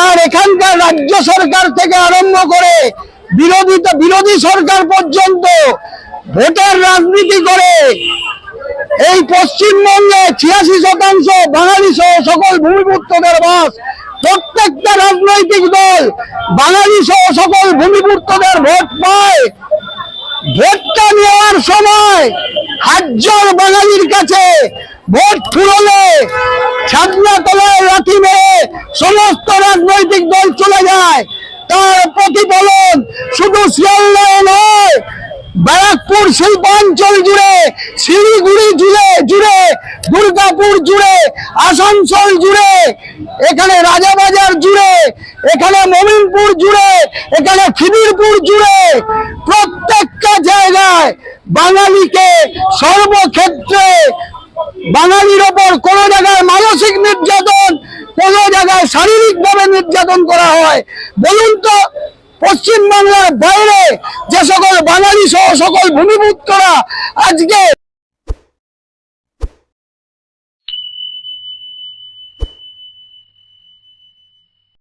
আর এখানকার রাজ্য সরকার থেকে আরম্ভ করে বিরোধী বিরোধী সরকার পর্যন্ত ভোটের রাজনীতি করে এই পশ্চিমবঙ্গে ছিয়াশি শতাংশ, বাঙালি সহ সকল ভূমিপুত্রদের বাস। প্রত্যেকটা রাজনৈতিক দল বাঙালি সহ সকল ভূমিপুত্রদের ভোট পায়। ভোটটা নেওয়ার সময় হাজার বাঙালির কাছে ভোট ফুরলে ছাদনা তলায় লাঠি মেরে সমস্ত রাজনৈতিক দল চলে যায়। তার প্রতিফলন শুধু শিয়ালদায় নয়, ব্যারাকপুর শিল্পাঞ্চল জুড়ে, শিলিগুড়ি জুড়ে জুড়ে, দুর্গাপুর জুড়ে, আসানসোল জুড়ে, এখানে রাজাবাজার জুড়ে, এখানে মমিনপুর জুড়ে, এখানে খিদিরপুর জুড়ে, প্রত্যেকটা জায়গায় বাঙালিকে সর্বক্ষেত্রে বাঙালির ওপর কোন কোন জায়গায় শারীরিক ভাবে নির্যাতন করা হয়। বলুন তো, পশ্চিমবাংলার বাইরে যে সকল বাঙালি সহ সকল ভূমিপুত্ররা আজকে